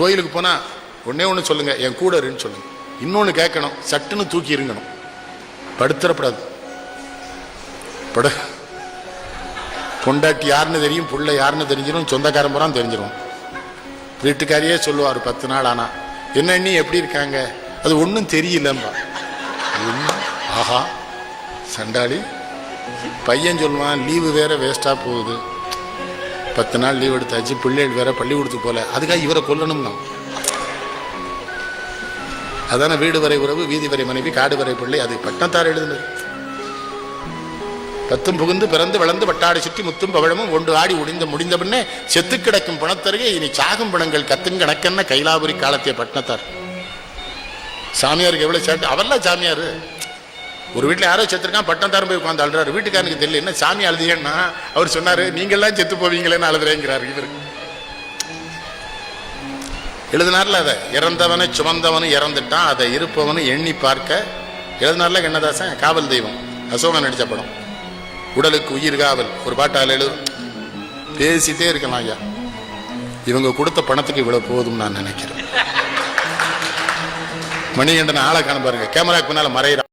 கோயிலுக்கு போனால் ஒண்ணே ஒன்று சொல்லுங்க என் கூட இருன்னு சொல்லுங்க. இன்னொன்று கேட்கணும் சட்டுன்னு தூக்கி இருங்கணும். படுத்துறப்படாது. படு. பொண்டாட்டி யாருன்னு தெரியும் புள்ள யாருன்னு தெரிஞ்சிடும் சொந்தக்காரன் பூரா தெரிஞ்சிடும் வீட்டுக்காரியே சொல்லுவார் பத்து நாள் ஆனால் என்ன நீ எப்படி இருக்காங்க? அது ஒன்றும் தெரியலம்பா. ஆஹா. சண்டாளி. பையன் சொல்லுவான் லீவு வேற வேஸ்டா போகுது. பத்து நாள் லீவ் எடுத்தாச்சு பிள்ளைகள் வேற பள்ளிக்கூடத்துக்கு போல. அதுக்காக இவரை கொல்லணும்னா. அதான வீடு வரை உறவு வீதி வரை மனைவி காடு வரை பிள்ளை அது பட்டத்தார் எழுதுனது. பத்தும் புகுந்து பிறந்து வளர்ந்து வட்டாடு சுற்றி முத்தும் பவழமும் ஒன்று ஆடி உடிந்து முடிந்த பின்னே செத்து கிடக்கும் பணத்தருகே இனி சாகும் பணங்கள் கத்தும் கணக்கென்ன கைலாபுரி காலத்திய பட்டணத்தார். சாமியாருக்கு எவ்வளவு சேட்டு அவர்லாம் சாமியார். ஒரு வீட்டில் யாரோ செத்துருக்கான் பட்டம் போய் உட்காந்து அழுறாரு. வீட்டுக்காரனுக்கு தெரியல என்ன சாமி அழுதியன்னா அவர் சொன்னாரு நீங்கள்லாம் செத்து போவீங்களேன்னு அழுதுறேங்கிறார் இவர். எழுதினார்ல அதை? இறந்தவனை சுமந்தவனு இறந்துட்டான் அதை இருப்பவனு எண்ணி பார்க்க. எழுதினார்ல கண்ணதாசன் காவல் தெய்வம் அசோகன் நடித்த படம். உடலுக்கு உயிர் காவல் ஒரு பாட்டால் எழுது பேசிட்டே இருக்கலாம் ஐயா. இவங்க கொடுத்த பணத்துக்கு இவ்வளவு போதும் நான் நினைக்கிறேன். மணிகண்டன் ஆளை காண பாருங்க கேமராக்கு முன்னால மறைகிறான்